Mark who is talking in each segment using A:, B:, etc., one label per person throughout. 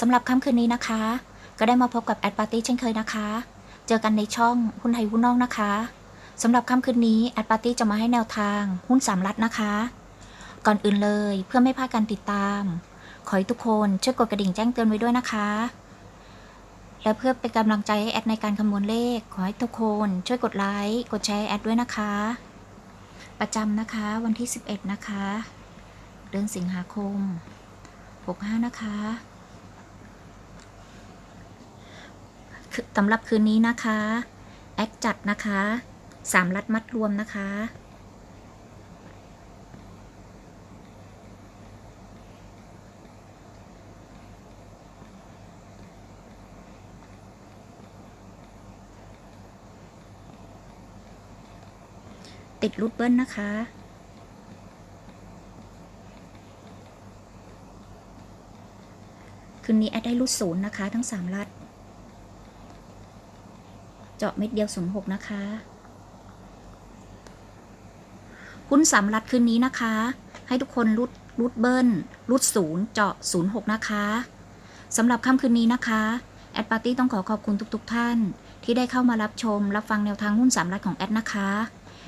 A: สำหรับค่ำคืนนี้นะคะ ก็ได้มาพบกับแอดปาร์ตี้เช่นเคยนะคะ เจอกันในช่องหุ้นไทยหุ้นนอกนะคะสำหรับค่ำคืนนี้แอดปาร์ตี้จะมาให้แนวทางหุ้นสามรัฐนะคะ ก่อนอื่นเลยเพื่อไม่พลาดการติดตาม ขอให้ทุกคนช่วยกดกระดิ่งแจ้งเตือนไว้ด้วยนะคะ และเพื่อเป็นกำลังใจให้แอดในการคำนวณเลข ขอให้ทุกคนช่วยกดไลค์กดแชร์แอดด้วยนะคะ ประจำนะคะวันที่ 11 นะคะ เดือนสิงหาคม 65 นะคะคือ สำหรับคืนนี้นะคะ แอดจัดนะคะสามรัดมัดรวมนะคะ ติดรูดเบิ้ลนะคะคืนนี้แอดได้รูดศูนย์นะคะ ทั้งสามรัด เจาะเม็ดเดียวศูนย์หกนะคะ หุ้นสามรัดคืนนี้นะคะ ให้ทุกคนรูดรูดเบิ้ลรูดศูนย์เจาะศูนย์หกนะคะสำหรับค่ำคืนนี้นะคะ แอดปาร์ตี้ต้องขอขอบคุณทุกๆทท่าน ที่ได้เข้ามารับชม รับฟังแนวทางหุ้นสามรัดของแอดนะคะ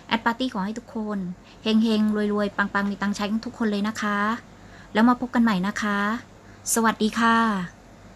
A: แอดปาร์ตี้ขอให้ทุกคนเฮงเฮงรวยรวยปังปังมีตังใช้ทุกคนเลยนะคะ แล้วมาพบกันใหม่นะคะ สวัสดีค่ะ